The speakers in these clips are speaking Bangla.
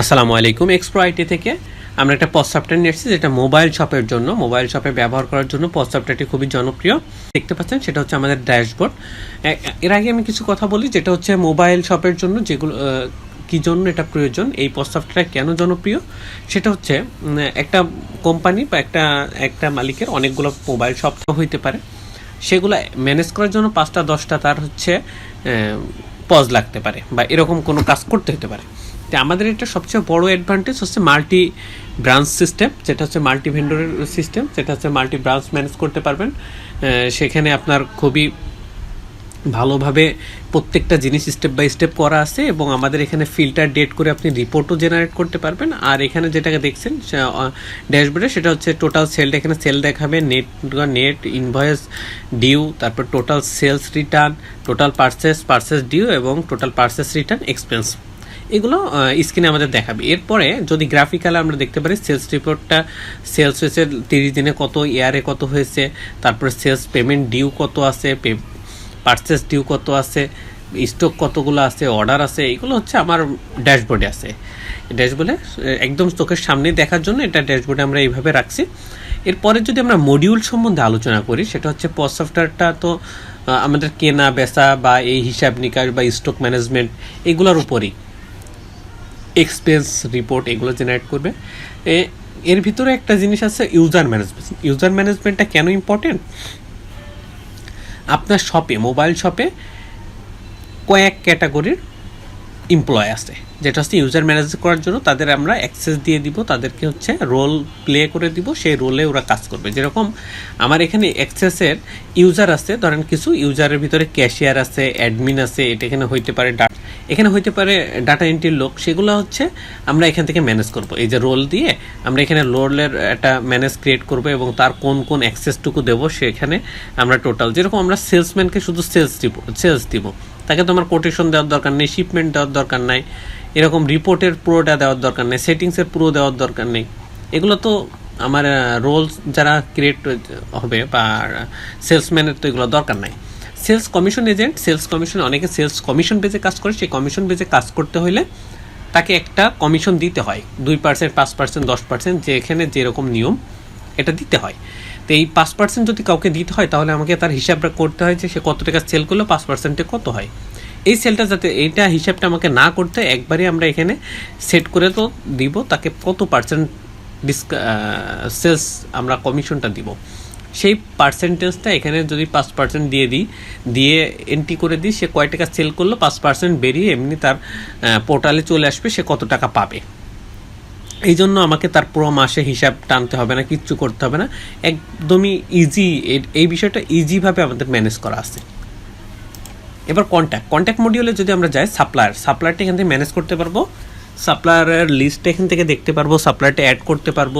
আসসালামু আলাইকুম এক্সপ্রো আইটি থেকে। আমরা একটা পজ সফটওয়্যার নিয়ে এসেছি, যেটা মোবাইল শপের জন্য মোবাইল শপে ব্যবহার করার জন্য পজ সফটওয়্যারটি খুবই জনপ্রিয়। দেখতে পাচ্ছেন, সেটা হচ্ছে আমাদের ড্যাশবোর্ড এর আগে আমি কিছু কথা বলি, যেটা হচ্ছে মোবাইল শপের জন্য যেগুলো কী জন্য এটা প্রয়োজন, এই সফটওয়্যার কেন জনপ্রিয়? সেটা হচ্ছে একটা কোম্পানি বা একটা একটা মালিকের অনেকগুলো মোবাইল শপ হইতে পারে। সেগুলো ম্যানেজ করার জন্য পাঁচটা, দশটা তার হচ্ছে পজ লাগতে পারে বা এরকম কোনো কাজ করতে হতে পারে। তো আমাদের এটা সবচেয়ে বড় অ্যাডভান্টেজ হচ্ছে মাল্টি ব্রাঞ্চ সিস্টেম যেটা হচ্ছে মাল্টি ভেন্ডরের সিস্টেম যেটা হচ্ছে মাল্টি ব্রাঞ্চ ম্যানেজ করতে পারবেন। সেখানে আপনার খুবই ভালোভাবে প্রত্যেকটা জিনিস স্টেপ বাই স্টেপ করা আছে এবং আমাদের এখানে ফিল্টার ডেট করে আপনি রিপোর্টও জেনারেট করতে পারবেন। আর এখানে যেটাকে দেখছেন ড্যাশবোর্ডে সেটা হচ্ছে টোটাল সেলটা এখানে সেল দেখাবে নেট নেট ইনভয়েস ডিউ তারপর total sales return total purchase purchase due এবং টোটাল পার্সেস রিটার্ন এক্সপেন্স এগুলো স্ক্রিনে আমাদের দেখাবে। এরপরে যদি গ্রাফিক্যালে আমরা দেখতে পারি সেলস রিপোর্টটা সেলস হয়েছে তিরিশ দিনে কত ইয়ারে কত হয়েছে, তারপরে সেলস পেমেন্ট ডিউ কত আছে পার্সেস ডিউ কত আছে স্টক কতগুলো আছে অর্ডার আছে, এগুলো হচ্ছে আমার ড্যাশবোর্ডে আছে। ড্যাশবোর্ডে একদম চোখের সামনে দেখার জন্য এটা ড্যাশবোর্ডে আমরা এইভাবে রাখছি। এরপরে যদি আমরা মডিউল সম্বন্ধে আলোচনা করি, সেটা হচ্ছে পজ সফটওয়্যারটা তো আমাদের কেনা, বেচা বা এই হিসাব নিকাশ বা স্টক ম্যানেজমেন্ট এগুলোর উপরই। এক্সপেন্স রিপোর্ট এগুলো জেনারেট করবে। এর ভিতরে একটা জিনিস আছে ইউজার ম্যানেজমেন্ট ইউজার ম্যানেজমেন্টটা কেন ইম্পর্টেন্ট আপনার শপে মোবাইল শপে কয়েক ক্যাটাগরির এমপ্লয় আছে। যেটা হচ্ছে ইউজার ম্যানেজ করার জন্য তাদের আমরা অ্যাক্সেস দিয়ে দিব, তাদেরকে হচ্ছে রোল প্লে করে দিব, সেই রোলে ওরা কাজ করবে। যেরকম আমার এখানে অ্যাক্সেসের ইউজার আছে, ধরেন কিছু ইউজারের ভিতরে ক্যাশিয়ার আছে অ্যাডমিন আছে, এটা এখানে হইতে পারে ডাটা এখানে হইতে পারে ডাটা এন্ট্রির লোক, সেগুলো হচ্ছে আমরা এখান থেকে ম্যানেজ করব। এই যে রোল দিয়ে আমরা এখানে রোলের একটা ম্যানেজ ক্রিয়েট করব এবং তার কোন কোন অ্যাক্সেসটুকু দেবো সেখানে আমরা টোটাল যেরকম আমরা সেলসম্যানকে শুধু সেলস দিব সেলস দিব। তাকে তো আমার কোটেশন দেওয়ার দরকার নেই শিপমেন্ট দেওয়ার দরকার নাই, এরকম রিপোর্টের পুরোটা দেওয়ার দরকার নেই সেটিংসের পুরো দেওয়ার দরকার নেই। এগুলো তো আমার রোল যারা ক্রিয়েট হবে বা সেলসম্যানের তো এগুলো দরকার নাই। Sales commission agent, sales commission অনেকে সেলস কমিশন বেজে কাজ করে, সেই কমিশন বেজে কাজ করতে হলে তাকে একটা কমিশন দিতে হয়। দুই পার্সেন্ট, পাঁচ পার্সেন্ট, দশ পার্সেন্ট যেখানে যেরকম নিয়ম, এটা দিতে হয়। তো এই পাঁচ পার্সেন্ট যদি কাউকে দিতে হয়, তাহলে আমাকে তার হিসাবটা করতে হয় যে সে কত টাকা সেল করল, পাঁচ পার্সেন্টে কত হয়। এই সেলটা যাতে, এইটা হিসাবটা আমাকে না করতে একবারই আমরা এখানে সেট করে তো দিব, তাকে কত পার্সেন্ট ডিসকা সেলস আমরা কমিশনটা দিব। সেই পার্সেন্টেজটা এখানে যদি পাঁচ পার্সেন্ট দিয়ে দিই, দিয়ে এন্ট্রি করে দিই, সে কয় টাকা সেল করল, পাঁচ পার্সেন্ট বেরিয়ে এমনি তার পোর্টালে চলে আসবে, সে কত টাকা পাবে। এই জন্য আমাকে তার পুরো মাসে হিসাব টানতে হবে না, কিচ্ছু করতে হবে না। একদমই ইজি এই বিষয়টা ইজিভাবে আমাদের ম্যানেজ করা আছে। এবার কন্ট্যাক্ট কন্ট্যাক্ট মডিউলে যদি আমরা যাই সাপ্লায়ার সাপ্লায়ারটা এখান থেকে ম্যানেজ করতে পারব। সাপ্লায়ারের লিস্টটা এখান থেকে দেখতে পারব সাপ্লায়ারটা অ্যাড করতে পারব।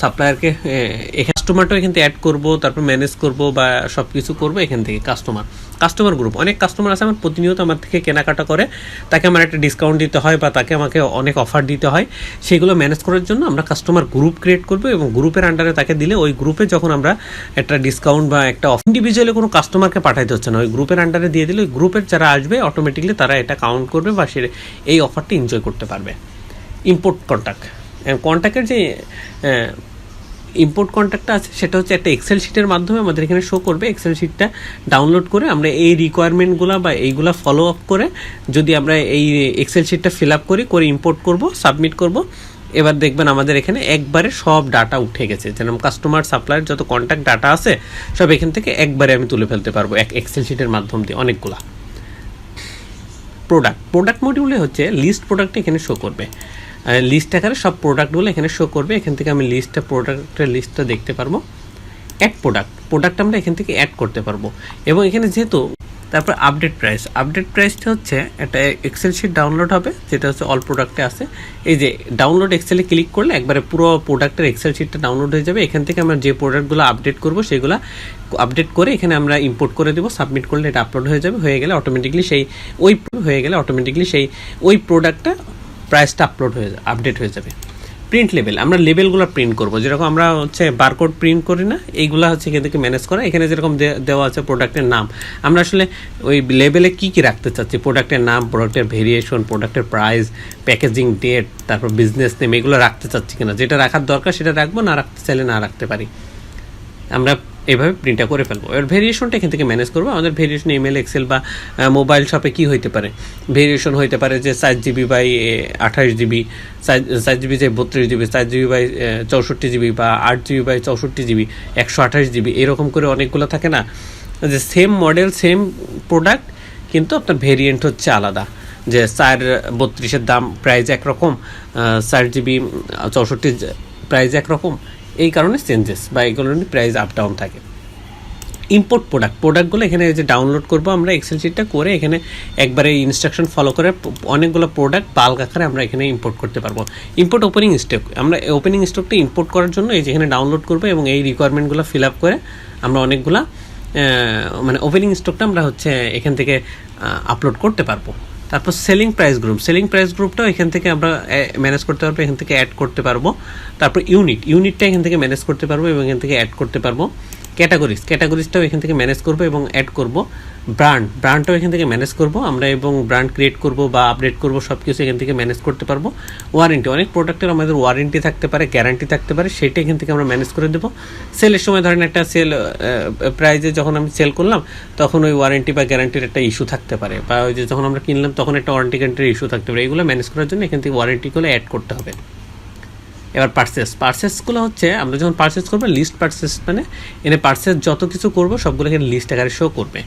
সাপ্লায়ারকে কাস্টমারটাও এখান থেকে অ্যাড করব, তারপর ম্যানেজ করব বা সব কিছু করব এখান থেকে কাস্টমার কাস্টমার গ্রুপ অনেক কাস্টমার আছে আমার, প্রতিনিয়ত আমার থেকে কেনাকাটা করে। তাকে আমার একটা ডিসকাউন্ট দিতে হয় বা তাকে আমাকে অনেক অফার দিতে হয়। সেগুলো ম্যানেজ করার জন্য আমরা কাস্টমার গ্রুপ ক্রিয়েট করব এবং গ্রুপের আন্ডারে তাকে দিলে ওই গ্রুপে যখন আমরা একটা ডিসকাউন্ট বা একটা অফ ইন্ডিভিজুয়ালি কোনো কাস্টমারকে পাঠাইতে হচ্ছে না। ওই গ্রুপের আন্ডারে দিয়ে দিলে ওই গ্রুপের যারা আসবে অটোমেটিকলি তারা এটা কাউন্ট করবে বা সে এই অফারটি এনজয় করতে পারবে। ইম্পোর্ট কন্ট্যাক্ট কন্ট্যাক্টের যে ইম্পোর্ট কন্ট্যাক্টটা আছে, সেটা হচ্ছে একটা এক্সেল শিটের মাধ্যমে আমাদের এখানে শো করবে। এক্সেল শিটটা ডাউনলোড করে আমরা এই রিকোয়ারমেন্টগুলো বা এইগুলা ফলো আপ করে যদি আমরা এই এক্সেল শিটটা ফিল আপ করি, করে ইম্পোর্ট করব সাবমিট করব, এবার দেখবেন আমাদের এখানে একবারে সব ডাটা উঠে গেছে। যেরকম কাস্টমার সাপ্লায়ার যত কন্ট্যাক্ট ডাটা আছে, সব এখান থেকে একবারে আমি তুলে ফেলতে পারব এক এক্সেল শিটের মাধ্যম দিয়ে অনেকগুলা। প্রোডাক্ট প্রোডাক্ট মডিউলে হচ্ছে লিস্ট প্রোডাক্ট এখানে শো করবে। লিস্ট আকারে সব প্রোডাক্টগুলো এখানে শো করবে। এখান থেকে আমি লিস্টটা প্রোডাক্টের লিস্টটা দেখতে পারব। অ্যাড প্রোডাক্ট প্রোডাক্ট আমরা এখান থেকে অ্যাড করতে পারব। এবং এখানে যেহেতু তারপর আপডেট প্রাইস আপডেট প্রাইসটা হচ্ছে একটা এক্সেল শিট ডাউনলোড হবে, যেটা হচ্ছে অল প্রোডাক্টে আছে। এই যে ডাউনলোড এক্সেলে ক্লিক করলে একবারে পুরো প্রোডাক্টের এক্সেল শিটটা ডাউনলোড হয়ে যাবে। এখান থেকে আমরা যে প্রোডাক্টগুলো আপডেট করব, সেগুলো আপডেট করে এখানে আমরা ইম্পোর্ট করে দেবো। সাবমিট করলে এটা আপলোড হয়ে যাবে। হয়ে গেলে অটোমেটিকলি সেই ওই হয়ে গেলে অটোমেটিকলি সেই ওই প্রোডাক্টটা প্রাইসটা আপলোড হয়ে আপডেট হয়ে যাবে। প্রিন্ট লেভেল আমরা লেভেলগুলো প্রিন্ট করব। যেরকম আমরা হচ্ছে বারকোড প্রিন্ট করি না, এইগুলো হচ্ছে এখান থেকে ম্যানেজ করা। এখানে যেরকম দেওয়া আছে প্রোডাক্টের নাম। আমরা আসলে ওই লেভেলে কী কী রাখতে চাচ্ছি? প্রোডাক্টের নাম প্রোডাক্টের ভেরিয়েশন প্রোডাক্টের প্রাইস প্যাকেজিং ডেট তারপর বিজনেস নেম এগুলো রাখতে চাচ্ছি কিনা? যেটা রাখার দরকার সেটা রাখব, না রাখতে চাইলে না রাখতে পারি। আমরা এভাবে প্রিন্টটা করে ফেলব। এবার ভেরিয়েশনটা এখান থেকে ম্যানেজ করব। আমাদের ভেরিয়েশন ইমেল এক্সেল বা মোবাইল শপে কি হইতে পারে? ভেরিয়েশন হইতে পারে যে চার জিবি বাই আঠাশ জিবি চার জিবি যে বত্রিশ জিবি চার জিবি বাই চৌষট্টি জিবি বা আট জিবি বাই চৌষট্টি জিবি একশো আঠাশ জিবি এরকম করে অনেকগুলো থাকে না? যে সেম মডেল সেম প্রোডাক্ট কিন্তু আপনার ভেরিয়েন্ট হচ্ছে আলাদা। যে চার, বত্রিশের দাম প্রাইস একরকম চার জিবি চৌষট্টি প্রাইস একরকম এই কারণে চেঞ্জেস বা এই কারণে প্রাইস আপ ডাউন থাকে। ইম্পোর্ট প্রোডাক্ট প্রোডাক্টগুলো এখানে যে ডাউনলোড করব, আমরা এক্সেল শিটটা করে এখানে একবারে ইনস্ট্রাকশন ফলো করে অনেকগুলো প্রোডাক্ট বাল্ক আকারে আমরা এখানে ইম্পোর্ট করতে পারব। ইম্পোর্ট ওপেনিং স্টক আমরা ওপেনিং স্টকটা ইম্পোর্ট করার জন্য এই যে এখানে ডাউনলোড করব এবং এই রিকোয়ারমেন্টগুলো ফিল আপ করে আমরা অনেকগুলা মানে ওপেনিং স্টকটা আমরা হচ্ছে এখান থেকে আপলোড করতে পারব। তারপর selling price group selling price গ্রুপটাও এখান থেকে আমরা ম্যানেজ করতে পারব, এখান থেকে অ্যাড করতে পারব। তারপর ইউনিট ইউনিটটা এখান থেকে ম্যানেজ করতে পারব এবং এখান থেকে অ্যাড করতে পারব। ক্যাটাগরিজ ক্যাটাগরিজটাও এখান থেকে ম্যানেজ করব এবং অ্যাড করব। ব্র্যান্ড ব্র্যান্ডটাও এখান থেকে ম্যানেজ করব, আমরা এবং ব্র্যান্ড ক্রিয়েট করব বা আপডেট করব সব কিছু এখান থেকে ম্যানেজ করতে পারব। ওয়ারেন্টি অনেক প্রোডাক্টের আমাদের ওয়ারেন্টি থাকতে পারে গ্যারান্টি থাকতে পারে, সেটা এখান থেকে আমরা ম্যানেজ করে দেবো। সেলের সময় ধরেন একটা সেল প্রাইজে যখন আমি সেল করলাম, তখন ওই ওয়ারেন্টি বা গ্যারান্টির একটা ইস্যু থাকতে পারে বা ওই যে যখন আমরা কিনলাম, তখন একটা ওয়ারেন্টি গ্যারান্টির ইস্যু থাকতে পারে। এগুলো ম্যানেজ করার জন্য এখান থেকে ওয়ারেন্টিগুলো অ্যাড করতে হবে। এবার পার্সেস পার্সেসগুলো হচ্ছে, আমরা যখন পার্সেস করব লিস্ট পার্সেস মানে এনে পার্সেস যত কিছু করব, সবগুলো এখানে লিস্ট আকারে শো করবে।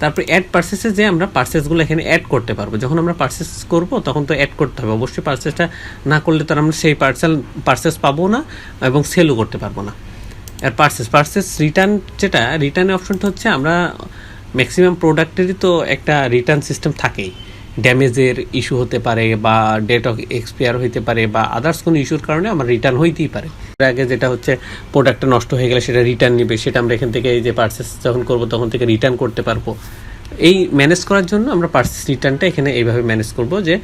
তারপরে অ্যাড পার্সেসে যে আমরা পার্সেসগুলো এখানে অ্যাড করতে পারব। যখন আমরা পার্সেস করব, তখন তো অ্যাড করতে হবে। অবশ্যই পার্সেসটা না করলে তো আর আমরা সেই পার্সেল পার্সেস পাবো না এবং সেলও করতে পারব না। আর পার্সেস পার্সেস রিটার্ন যেটা রিটার্নের অপশনটা হচ্ছে আমরা ম্যাক্সিমাম প্রোডাক্টেরই তো একটা রিটার্ন সিস্টেম থাকেই। ড্যামেজের ইস্যু হতে পারে বা ডেট অফ এক্সপায়ার হইতে পারে বা আদার্স কোনো ইস্যুর কারণে আমার রিটার্ন হইতেই পারে। আগে যেটা হচ্ছে প্রোডাক্টটা নষ্ট হয়ে গেলে সেটা রিটার্ন নিবে, সেটা আমরা এখান থেকে এই যে পার্সেস যখন করব তখন থেকে রিটার্ন করতে পারব। এই ম্যানেজ করার জন্য আমরা পার্সেস রিটার্নটা এখানে এইভাবে ম্যানেজ করব যে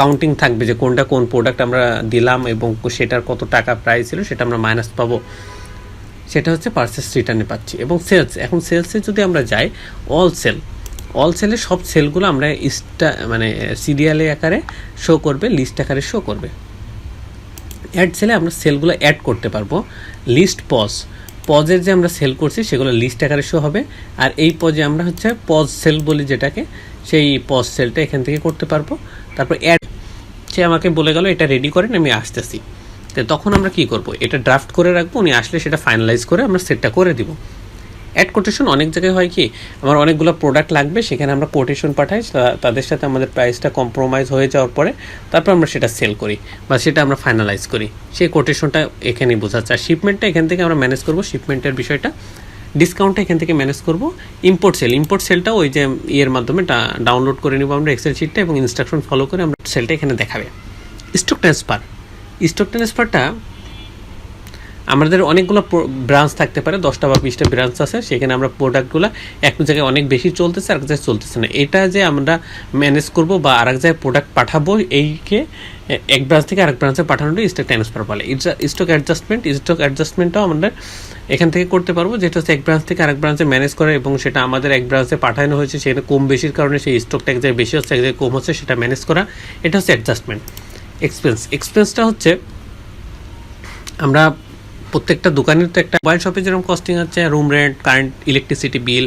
কাউন্টিং থাকবে যে কোনটা কোন প্রোডাক্ট আমরা দিলাম এবং সেটার কত টাকা প্রাইস ছিল সেটা আমরা মাইনাস পাবো। সেটা হচ্ছে পার্সেস রিটার্নে পাচ্ছি। এবং সেলস এখন সেলসে যদি আমরা যাই অল সেল অল সেলে সব সেলগুলো আমরা ইস্টা মানে সিরিয়ালে আকারে শো করবে লিস্ট আকারে শো করবে। অ্যাড সেলে আমরা সেলগুলো অ্যাড করতে পারব। লিস্ট পজ পজের যে আমরা সেল করছি, সেগুলো লিস্ট আকারে শো হবে। আর এই পজে আমরা হচ্ছে পজ সেল বলি যেটাকে, সেই পজ সেলটা এখান থেকে করতে পারব। তারপর অ্যাড সে আমাকে বলে গেল, এটা রেডি করেন, আমি আসতেছি। তো তখন আমরা কি করব? এটা ড্রাফট করে রাখব, উনি আসলে সেটা ফাইনালাইজ করে আমরা সেটটা করে দিব। অ্যাড কোটেশন অনেক জায়গায় হয় কি, আমার অনেকগুলো প্রোডাক্ট লাগবে, সেখানে আমরা কোটেশন পাঠাই তাদের সাথে আমাদের প্রাইসটা কম্প্রোমাইজ হয়ে যাওয়ার পরে, তারপর আমরা সেটা সেল করি, বা সেটা আমরা ফাইনালাইজ করি। সেই কোটেশনটা এখানেই বোঝাচ্ছে আর শিপমেন্টটা এখান থেকে আমরা ম্যানেজ করব শিপমেন্টের বিষয়টা। ডিসকাউন্টটা এখান থেকে ম্যানেজ করব। ইম্পোর্ট সেল ইম্পোর্ট সেলটা ওই যে ইয়ের মাধ্যমে ডাউনলোড করে নিব আমরা এক্সেল শিটটা এবং ইনস্ট্রাকশন ফলো করে আমরা সেলটা এখানে দেখাবে। স্টক ট্রান্সফার স্টক ট্রান্সফারটা আমাদের অনেকগুলো ব্রাঞ্চ থাকতে পারে, দশটা বা বিশটা ব্রাঞ্চ আছে, সেখানে আমরা প্রোডাক্টগুলো এক জায়গায় অনেক বেশি চলতেছে, আর এক জায়গায় চলতেছে না। এটা যে আমরা ম্যানেজ করব বা আর এক জায়গায় প্রোডাক্ট পাঠাবো, এইকে এক ব্রাঞ্চ থেকে আরেক ব্রাঞ্চে পাঠানোটা স্টক ট্রান্সফার বলে। স্টক অ্যাডজাস্টমেন্ট স্টক অ্যাডজাস্টমেন্টটাও আমরা এখান থেকে করতে পারব, যেটা হচ্ছে এক ব্রাঞ্চ থেকে আরেক ব্রাঞ্চে ম্যানেজ করে এবং সেটা আমাদের এক ব্রাঞ্চে পাঠানো হয়েছে সেখানে কম বেশির কারণে সেই স্টকটা এক জায়গায় বেশি হচ্ছে, এক জায়গায় কম হচ্ছে, সেটা ম্যানেজ করা। এটা হচ্ছে অ্যাডজাস্টমেন্ট এক্সপেন্স এক্সপেন্সটা হচ্ছে, আমরা প্রত্যেকটা দোকানের তো একটা মোবাইল শপে যেরকম কস্টিং আছে room rent current electricity bill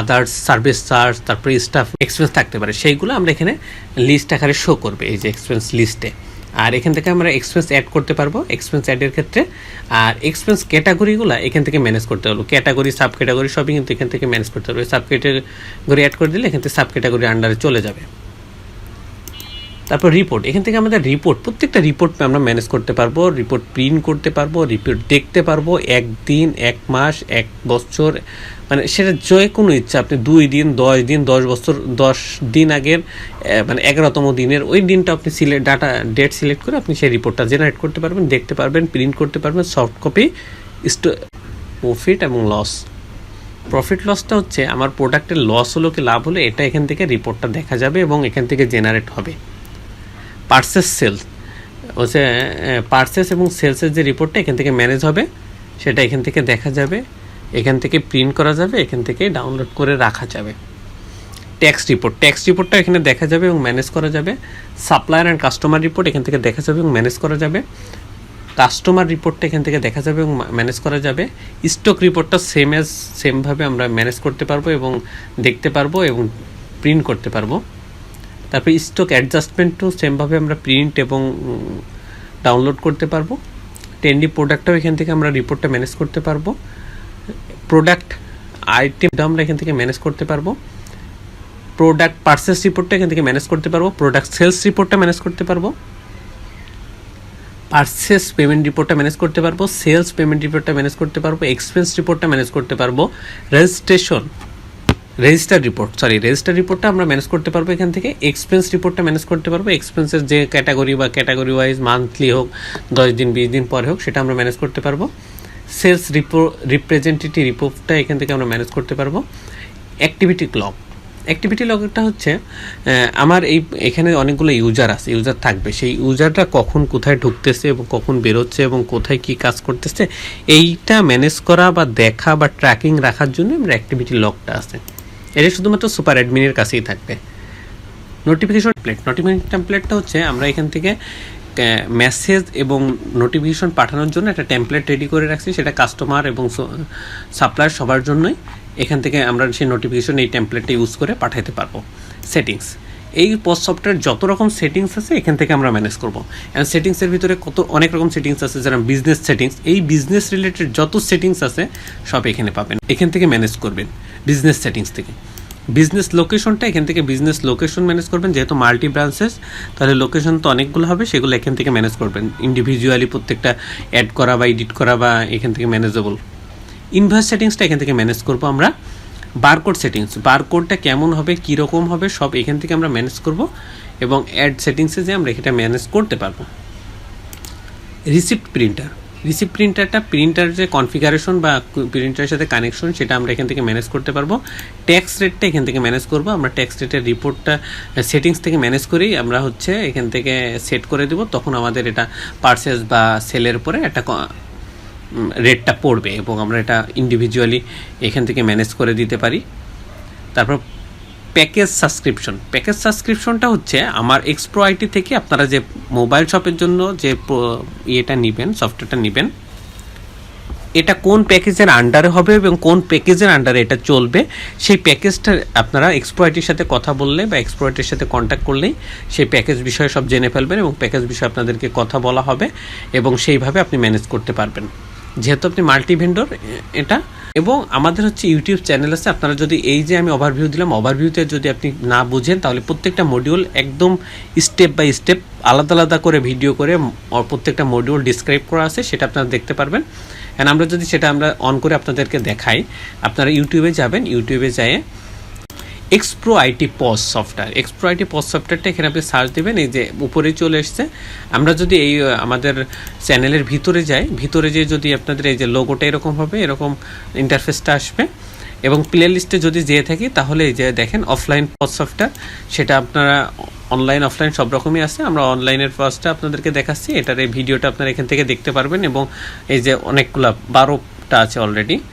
others service charge তারপরে স্টাফ এক্সপেন্স থাকতে পারে। সেইগুলো আমরা এখানে লিস্ট আকারে শো করবে, এই যে এক্সপেন্স লিস্টে আর এখান থেকে আমরা এক্সপেন্স অ্যাড করতে পারব। এক্সপেন্স অ্যাডের ক্ষেত্রে, আর এক্সপেন্স ক্যাটাগরিগুলো এখান থেকে ম্যানেজ করতে পারব ক্যাটাগরি সাব ক্যাটাগরি সবই কিন্তু এখান থেকে ম্যানেজ করতে পারব সাব ক্যাটাগরি অ্যাড করে দিলে এখান থেকে সাব ক্যাটাগরি আন্ডারে চলে যাবে। তারপর রিপোর্ট এখান থেকে আমাদের রিপোর্ট প্রত্যেকটা রিপোর্ট আমরা ম্যানেজ করতে পারব রিপোর্ট প্রিন্ট করতে পারব রিপোর্ট দেখতে পারব, একদিন, এক মাস, এক বছর মানে সেটা যে কোনো ইচ্ছা, আপনি দুই দিন, দশ দিন, দশ বছর, দশ দিন আগের মানে এগারোতম দিনের, ওই দিনটা আপনি সিলেক্ট ডাটা ডেট সিলেক্ট করে আপনি সেই রিপোর্টটা জেনারেট করতে পারবেন, দেখতে পারবেন প্রিন্ট করতে পারবেন সফট কপি স্টো প্রফিট এবং লস প্রফিট লসটা হচ্ছে, আমার প্রোডাক্টের লস হলো কি লাভ হলো, এটা এখান থেকে রিপোর্টটা দেখা যাবে এবং এখান থেকে জেনারেট হবে। পার্সেস সেল হচ্ছে পার্সেস এবং সেলসের যে রিপোর্টটা এখান থেকে ম্যানেজ হবে, সেটা এখান থেকে দেখা যাবে, এখান থেকে প্রিন্ট করা যাবে, এখান থেকে ডাউনলোড করে রাখা যাবে। ট্যাক্স রিপোর্ট ট্যাক্স রিপোর্টটা এখানে দেখা যাবে এবং ম্যানেজ করা যাবে। সাপ্লায়ার অ্যান্ড কাস্টমার রিপোর্ট এখান থেকে দেখা যাবে এবং ম্যানেজ করা যাবে। কাস্টমার রিপোর্টটা এখান থেকে দেখা যাবে এবং ম্যানেজ করা যাবে। স্টক রিপোর্টটা সেম অ্যাজ সেমভাবে আমরা ম্যানেজ করতে পারব এবং দেখতে পারব এবং প্রিন্ট করতে পারব। তারপরে স্টক অ্যাডজাস্টমেন্টও সেমভাবে আমরা প্রিন্ট এবং ডাউনলোড করতে পারব। টেন্ডি প্রোডাক্টটাও এখান থেকে আমরা রিপোর্টটা ম্যানেজ করতে পারব। প্রোডাক্ট আইটেমটা আমরা এখান থেকে ম্যানেজ করতে পারব। প্রোডাক্ট পার্সেস রিপোর্টটা এখান থেকে ম্যানেজ করতে পারব। প্রোডাক্ট সেলস রিপোর্টটা ম্যানেজ করতে পারব। পার্সেস পেমেন্ট রিপোর্টটা ম্যানেজ করতে পারব। সেলস পেমেন্ট রিপোর্টটা ম্যানেজ করতে পারব। এক্সপেন্স রিপোর্টটা ম্যানেজ করতে পারব। Registration register report sorry register রিপোর্টটা আমরা ম্যানেজ করতে পারব এখান থেকে এক্সপেন্স রিপোর্টটা ম্যানেজ করতে পারব এক্সপেন্সের যে ক্যাটাগরি বা ক্যাটাগরি ওয়াইজ মান্থলি হোক, দশ দিন, বিশ দিন পরে হোক, সেটা আমরা ম্যানেজ করতে পারব। সেলস রিপো রিপ্রেজেন্টেটিভ রিপোর্টটা এখান থেকে আমরা ম্যানেজ করতে পারব। অ্যাক্টিভিটি ক্লক অ্যাক্টিভিটি লগটা হচ্ছে আমার এই, এখানে অনেকগুলো ইউজার আছে ইউজার থাকবে, সেই ইউজারটা কখন কোথায় ঢুকতেছে এবং কখন বেরোচ্ছে এবং কোথায় কি কাজ করতেছে, এইটা ম্যানেজ করা বা দেখা বা ট্র্যাকিং রাখার জন্য আমরা অ্যাক্টিভিটি লগটা আছে। এটা শুধুমাত্র সুপার অ্যাডমিনের কাছেই থাকবে। নোটিফিকেশন টেমপ্লেট নোটিফিকেশন টেমপ্লেটটা হচ্ছে আমরা এখান থেকে মেসেজ এবং নোটিফিকেশন পাঠানোর জন্য একটা টেমপ্লেট রেডি করে রাখছি, সেটা কাস্টমার এবং সাপ্লায়ার সবার জন্যই। এখান থেকে আমরা সেই নোটিফিকেশন এই টেমপ্লেটটা ইউজ করে পাঠাতে পারব। সেটিংস এই পোস্ট সফটওয়্যার যত রকম সেটিংস আছে, এখান থেকে আমরা ম্যানেজ করব। অ্যান্ড সেটিংসের ভিতরে কত, অনেক রকম সেটিংস আছে, যেরকম বিজনেস সেটিংস এই বিজনেস রিলেটেড যত সেটিংস আছে, সব এখানে পাবেন। এখান থেকে ম্যানেজ করবেন। বিজনেস সেটিংস থেকে। বিজনেস লোকেশনটা এখান থেকে বিজনেস লোকেশন ম্যানেজ করবেন, যেহেতু মাল্টি ব্রাঞ্চেস তাহলে লোকেশন তো অনেকগুলো হবে, সেগুলো এখান থেকে ম্যানেজ করবেন। ইন্ডিভিজুয়ালি প্রত্যেকটা অ্যাড করা বা এডিট করা বা এখান থেকে ম্যানেজেবল ইনভয়েস সেটিংসটা এখান থেকে ম্যানেজ করব আমরা। বারকোড সেটিংস বারকোডটা কেমন হবে, কীরকম হবে, সব এখান থেকে আমরা ম্যানেজ করব এবং অ্যাড সেটিংসে যে আমরা এটা ম্যানেজ করতে পারব। রিসিপ্ট প্রিন্টার রিসিপ্ট প্রিন্টারটা প্রিন্টার যে কনফিগারেশন বা প্রিন্টারের সাথে কানেকশন সেটা আমরা এখান থেকে ম্যানেজ করতে পারব। ট্যাক্স রেটটা এখান থেকে ম্যানেজ করব। আমরা ট্যাক্স রেটের রিপোর্টটা সেটিংস থেকে ম্যানেজ করেই আমরা হচ্ছে এখান থেকে সেট করে দেব। তখন আমাদের এটা পার্সেস বা সেলের উপরে একটা রেটটা পড়বে এবং আমরা এটা ইন্ডিভিজুয়ালি এখান থেকে ম্যানেজ করে দিতে পারি। তারপর প্যাকেজ সাবস্ক্রিপশন। প্যাকেজ সাবস্ক্রিপশনটা হচ্ছে আমার এক্সপ্রো আইটি থেকে আপনারা যে মোবাইল শপের জন্য যে ইয়েটা নেবেন, সফটওয়্যারটা নেবেন, এটা কোন প্যাকেজের আন্ডারে হবে এবং কোন প্যাকেজের আন্ডারে এটা চলবে, সেই প্যাকেজটা আপনারা এক্সপ্রয়েটির সাথে কথা বললে বা এক্সপ্রয়েটের সাথে কন্ট্যাক্ট করলেই সেই প্যাকেজ বিষয়ে সব জেনে ফেলবেন এবং প্যাকেজ বিষয়ে আপনাদেরকে কথা বলা হবে এবং সেইভাবে আপনি ম্যানেজ করতে পারবেন। যেহেতু আপনি মাল্টি ভেন্ডর এটা এবং আমাদের হচ্ছে ইউটিউব চ্যানেল আছে, আপনারা যদি এই যে আমি ওভারভিউ দিলাম ওভারভিউতে যদি আপনি না বুঝেন, তাহলে প্রত্যেকটা মডিউল একদম স্টেপ বাই স্টেপ আলাদা আলাদা করে ভিডিও করে প্রত্যেকটা মডিউল ডিসক্রাইব করা আছে, সেটা আপনারা দেখতে পারবেন। অ্যান্ড আমরা যদি সেটা আমরা অন করে আপনাদেরকে দেখাই, আপনারা ইউটিউবে যাবেন ইউটিউবে যেয়ে Xpro IT POS software Xpro IT POS সফটওয়্যারটা এখানে আপনি সার্চ দেবেন, এই যে উপরেই চলে এসছে। আমরা যদি এই আমাদের চ্যানেলের ভিতরে যাই, ভিতরে যে যদি আপনাদের এই যে লোগোটা এরকম হবে, এরকম ইন্টারফেসটা আসবে। এবং প্লে লিস্টে যদি যেয়ে থাকি, তাহলে এই যে দেখেন অফলাইন পজ সফটওয়্যার সেটা আপনারা অনলাইন অফলাইন সব রকমই আছে। আমরা অনলাইনের পজটা আপনাদেরকে দেখাচ্ছি, এটার এই ভিডিওটা আপনারা এখান থেকে দেখতে পারবেন। এবং এই যে অনেকগুলা বারোটা আছে অলরেডি